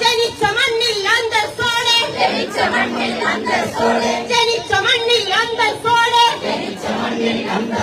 ஜனிச்ச மண்ணில் அந்த சோழே. ஜனிச்ச மண்ணில் அந்த சோழே. ஜனிச்ச மண்ணில் அந்த சோழே. ஜனிச்ச மண்ணில் அந்த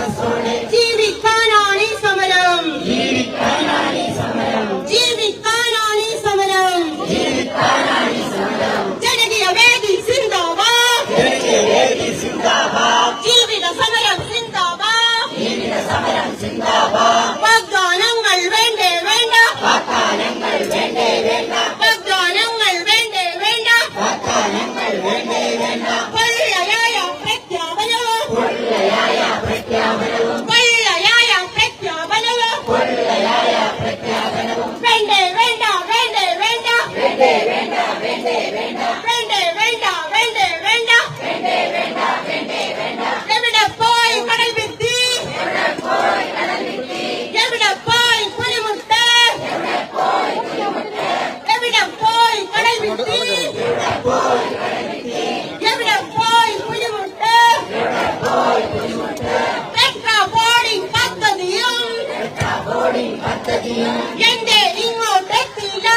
പദ്ധതിയും എന്റെ ഇങ്ങോട്ടെത്തില്ല.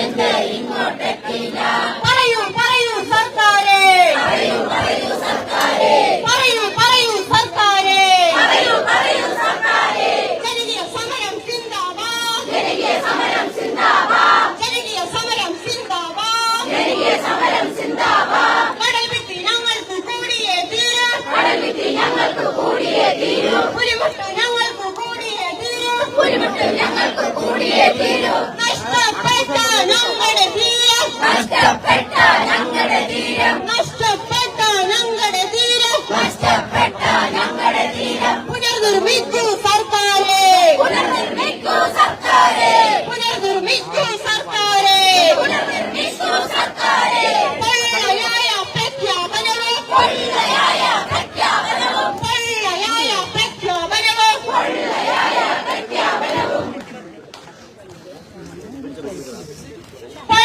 എന്റെ ഇങ്ങോട്ടെത്തില്ല. പറയൂ പറയൂ സർക്കാരെ. പറയൂ പറയൂ സർക്കാരെ. പറയൂ പറയൂ സർക്കാരെ. പറയൂ പറയൂ സർക്കാരെ. ജനകീയ സമരം സിന്ദാബാദ്. ജനകീയ സമരം സിന്ദാബാദ്. ജനകീയ സമരം സിന്ദാബാദ്. ജനകീയ സമരം സിന്ദാബാദ്. കടൽ വിട്ട് ഞങ്ങൾക്ക് കൂടിയേ തീരും. കടൽ വിട്ട് ഞങ്ങൾക്ക് കൂടിയേ തീരും. ഒരു മുട്ട বিজেপি Hey!